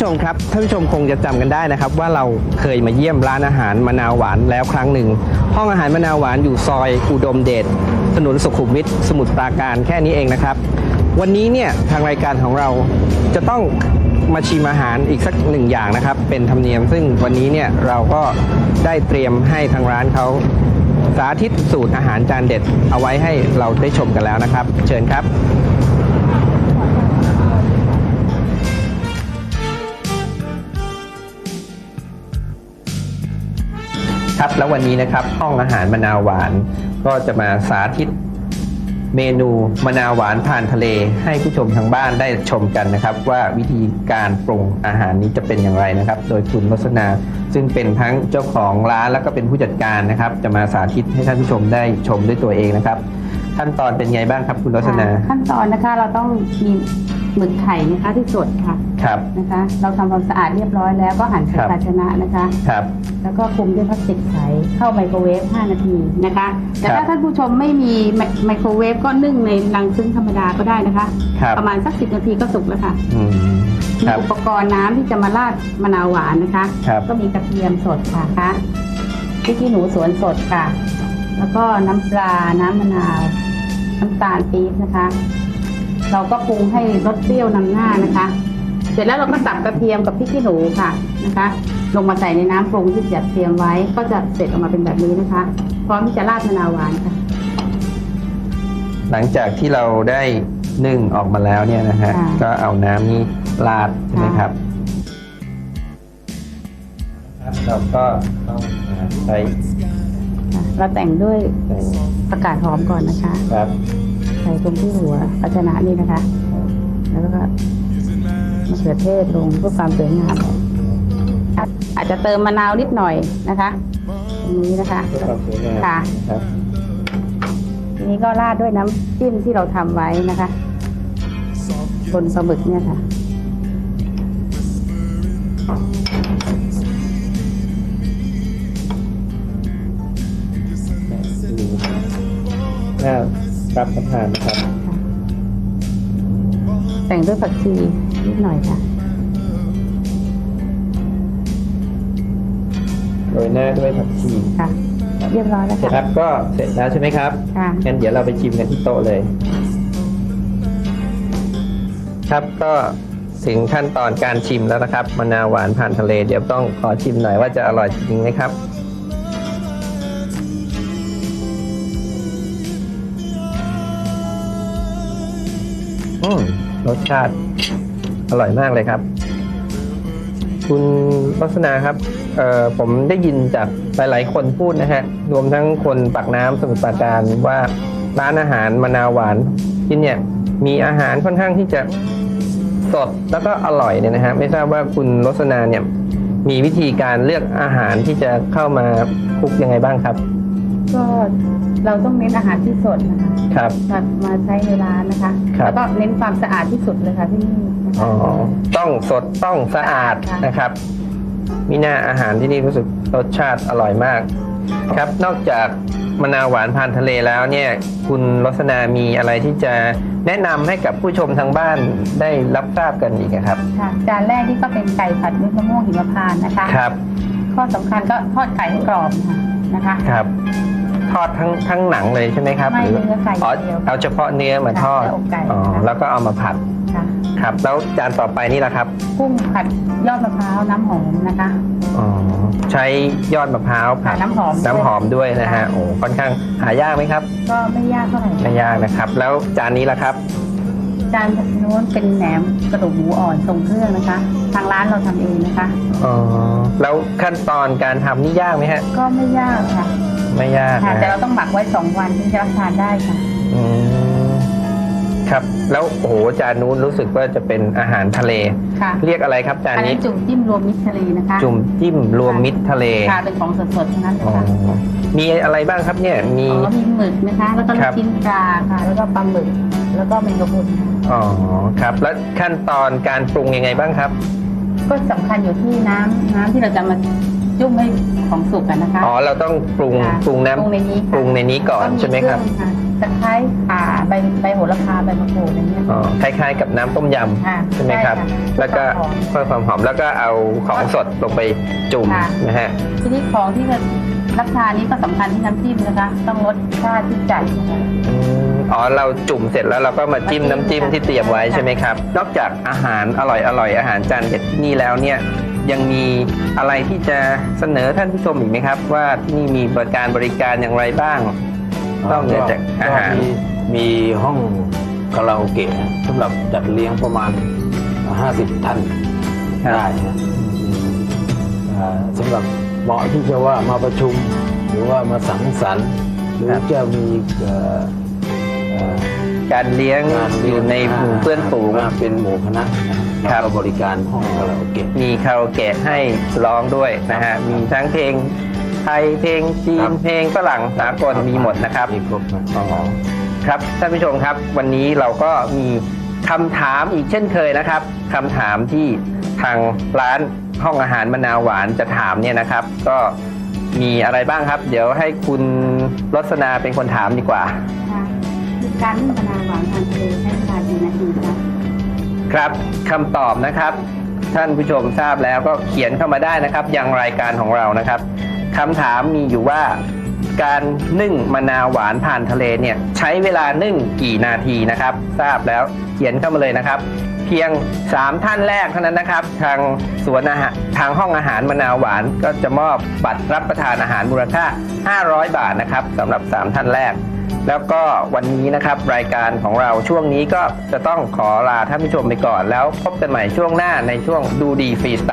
ผู้ชมครับท่านผู้ชมคงจะจำกันได้นะครับ ว่าเราเคยมาเยี่ยมร้านอาหารมะนาวหวานแล้วครั้งหนึ่ง ห้องอาหารมะนาวหวานอยู่ซอยอุดมเดชถนนสุขุมวิทสมุทรปราการแค่นี้เองนะครับ วันนี้เนี่ยทางรายการของเราจะต้องมาชิมอาหารอีกสักหนึ่งอย่างนะครับ เป็นธรรมเนียม ซึ่งวันนี้เนี่ยเราก็ได้เตรียมให้ทางร้านเขาสาธิตสูตรอาหารจานเด็ดเอาไว้ให้เราได้ชมกันแล้วนะครับ เชิญครับ ครับ แล้ววันนี้นะครับห้องอาหารมะนาวหวาน ก็จะมาสาธิตเมนูมะนาวหวานผ่านทะเล ให้ผู้ชมทางบ้านได้ชมกันนะครับ ว่าวิธีการปรุงอาหารนี้จะเป็นอย่างไรนะครับ โดยคุณลัษนาซึ่งเป็นทั้งเจ้าของร้านแล้วก็เป็นผู้จัดการนะครับ จะมาสาธิตให้ท่านผู้ชมได้ชมด้วยตัวเองนะครับ ขั้นตอนเป็นไงบ้างครับคุณลัษนา ขั้นตอนนะคะเราต้องมีหมึกไข่นะคะที่สดค่ะครับนะคะ เราทำความสะอาดเรียบร้อยแล้วก็หั่นใส่ครับภาชนะนะคะครับแล้วก็คลุมด้วยพลาสติกใสเข้าไมโครเวฟ 5 นาทีนะคะ แต่ครัถ้าบท่านผู้ชมไม่มีไมไมโครเวฟก็นึ่งในรังซึ่งธรรมดาก็ได้นะคะครับประมาณสักสินาทีก็สุกแล้วค่ะอืมมีครับอุปกรณ์น้ำที่จะมาราดมะนาวหวานนะคะครับก็มีกระเทียมสดค่ะพริกขี้หนูสวนสดค่ะ แล้วก็น้ำปลาน้ำมะนาว น้ำตาลปี๊บนะคะ เราก็ปรุงให้รสเปรี้ยวนำหน้านะคะ เสร็จแล้วเราก็สับกระเทียมกับพริกขี้หนูค่ะนะคะ ลงมาใส่ในน้ำปรุงที่จัดเตรียมไว้ ก็จะเสร็จออกมาเป็นแบบนี้นะคะ พร้อมที่จะราดมะนาวหวานค่ะ หลังจากที่เราได้นึ่งออกมาแล้วเนี่ยนะฮะค่ะ ก็เอาน้ำนี้ราดใช่ไหมครับครับเราก็ต้องมาใช้ค่ะ เราแต่งด้วยใส่ประกาศหอมก่อนนะคะ ครับ ใส่ตรงที่หัวภาชนะนี่นะคะ แล้วก็มะเขือเทศลงเพื่อความสวยงามอาจจะเติมมะนาวนิดหน่อยนะคะตรงนี้นะคะเพื่อความสวยงามค่ะครับทีนี้ก็ราดด้วยน้ำจิ้มที่เราทำไว้นะคะ บนปลาหมึกเนี่ยค่ะ รับประทานนะครับ แต่งด้วยผักชีนิดหน่อยค่ะโรยหน้าด้วยผักชีค่ะ เรียบร้อยแล้วเสร็จคค่ะรับ ก็เสร็จแล้วใช่ไหมครับค่ะงั้นเดี๋ยวเราไปชิมกันที่โต๊ะเลย ครับก็ถึงขั้นตอนการชิมแล้วนะครับมะนาวหวานผ่านทะเล เดี๋ยวต้องขอชิมหน่อยว่าจะอร่อยจริงไหมครับ อืมรสชาติอร่อยมากเลยครับ คุณลักษณะครับเอ่อผมได้ยินจากหลายๆ คนพูดนะฮะ รวมทั้งคนปากน้ำสมุทรปราการว่าร้านอาหารมะนาวหวานที่เนี่ยมีอาหารค่อนข้างที่จะสดแล้วก็อร่อยเนี่ยนะฮะไม่ทราบว่าคุณลักษณะเนี่ยมีวิธีการเลือกอาหารที่จะเข้ามาคลุกยังไงบ้างครับ ก็เราต้องเน้นอาหารที่สดนะคะครับ มามาใช้ในร้านนะคะ ครับ แล้วก็เน้นความสะอาดที่สุดเลยค่ะที่นี่นะคะอ๋อต้องสดต้องสะอาดค่ะ นะครับ มีหน้าอาหารที่นี่รู้สึกรสชาติอร่อยมาก ครับ นอกจากมะนาวหวานผ่านทะเลแล้วเนี่ย คุณลักษณะมีอะไรที่จะแนะนำให้กับผู้ชมทางบ้านได้รับทราบกันอีกอะครับ ค่ะจานแรกนี่ก็เป็นไก่ผัดเม็ดมะม่วงหิมพานต์นะคะ ครับ ข้อสำคัญก็ทอดไก่ให้กรอบค่ะนะคะ ครับ ทอดทั้งทั้งหนังเลยใช่ไหมครับไม่หรืเนื้อไก่อ๋ออย่างเดียวเอาเฉพาะเนื้อมาทอดค่ะเนื้ออกไก่อ๋อค่ะแล้วก็เอามาผัดค่ะครับ แล้วจานต่อไปนี่แหละครับกุ้งผัดยอดมะพร้าวน้ำหอมนะคะอ๋อใช้ยอดมะพร้าวผัค่ะดน้ำหอมด้วยน้ำหอมด้วยนะฮะโอ้ค่อนข้างหายากไหมครับก็ไม่ยากเท่าไหร่ไม่ยากนะครับ แล้วจานนี้ล่ะครับจานนู้นเป็นแหนมกระดูกหมูอ่อนทรงเครื่องนะคะ ทางร้านเราทำเองนะคะ อ๋อแล้วขั้นตอนการทำนี่ยากไหมฮะก็ไม่ยากค่ะ ไม่ยากค่ะนะแต่ฮะเราต้องหมักไว้สองวันถึงจะรับทานได้ค่ะ อืมครับ แล้วโอ้โหจานนู้นรู้สึกว่าจะเป็นอาหารทะเล ค่ะเรียกอะไรครับจานอันนี้นี้จุ่มจิ้มรวมมิตรทะเลนะคะจุ่มจิ้มรวมมิตรทะเลค่ะเป็นของสดๆทั้งนั้นเลยอ๋อค่ะมีอะไรบ้างครับเนี่ยมี อ๋อมีหมึกนะคะ แล้วก็ลูครักบ ชิ้นปลาค่ะ แล้วก็ปลาหมึก แล้วก็เมงกะพรุนค่ะอ๋อครับ แล้วขั้นตอนการปรุงยังไงบ้างครับ ก็สำคัญอยู่ที่น้ำน้ำที่เราจะมา จุ่มให้ของสุกกันนะคะ อ๋อ เราต้องปรุงค่ะปรุงน้ำปรุงในนี้ค่ะปรุงในนี้ก่อนก็ใช่ไหมครับเองะตะไคร้ข่าใบใบโหระพาใบมะกรูดอะไรเงี้ยอ๋อ คล้ายๆ กับน้ำต้มยค่ะำใช่ไหมครับใช่ค่ะแล้วก็เพื่อความหอมเพิ่มความหอมแล้วก็เอาของสดลงไปจุ่มค่ะ นะฮะ ทีนี้ของที่จะรับทานนี้ก็สำคัญที่น้ำจิ้มนะคะ ต้องรสชาติที่จัดนะคะ อืมอ๋อเราจุ่มเสร็จแล้วเราก็มาจิ้มมาจิ้มน้ำจิ้มที่เตรียมไว้ค่ะใช่ไหมครับ นอกจากอาหารอร่อยอร่อยอาหารจานเด็ดที่นี่แล้วเนี่ย ยังมีอะไรที่จะเสนอท่านผู้ชมอีกไหมครับ ว่าที่นี่มีบริการบริการอย่างไรบ้างนอกเหนือจากอาหารก็มีมีห้องคาราโอเกะนะสำหรับจัดเลี้ยงประมาณ 50 ท่านครับได้นะอ่าสำหรับเหมาะที่จะว่ามาประชุม หรือว่ามาสังสรรค์ หรือจะมีเอ่อเอ่อ การเลี้ยงงานอเลี้ยยู่งในหมู่เพื่อนฝูงาเป็นหมู่คณะนะครับแล้วก็บริการห้องคาราโอเกะมีคาราโอเกะให้ร้องด้วยนะฮะมีทั้งเพลงไทยเพลงจีครันบเพลงฝรั่งสากลมีหมดนะครับมีครบนะอ๋อครับท่านผู้ชมครับ วันนี้เราก็มีคำถามอีกเช่นเคยนะครับคำถามที่ทางร้านห้องอาหารมะนาวหวานจะถามเนี่ยนะครับ ก็มีอะไรบ้างครับ เดี๋ยวให้คุณรสนาเป็นคนถามดีกว่าค่ะคือ การนึ่งมะนาวหวานทานทะเลใช้เวลากี่นาทีคะครับคำตอบนะครับ ท่านผู้ชมทราบแล้วก็เขียนเข้ามาได้นะครับ ยังรายการของเรานะครับคำถามมีอยู่ว่า การนึ่งมะนาวหวานผ่านทะเลเนี่ยใช้เวลานึ่งกี่นาทีนะครับ ทราบแล้วเขียนเข้ามาเลยนะครับ เพียง 3 ท่านแรกเท่านั้นนะครับ ทางสวนอาหารทางห้องอาหารมะนาวหวานก็จะมอบบัตรรับประทานอาหารมูลค่า 500 บาทนะครับสำหรับ 3 ท่านแรก แล้วก็วันนี้นะครับรายการของเราช่วงนี้ก็จะต้องขอลาท่านผู้ชมไปก่อน แล้วพบกันใหม่ช่วงหน้าในช่วงดูดีฟรีสไตล์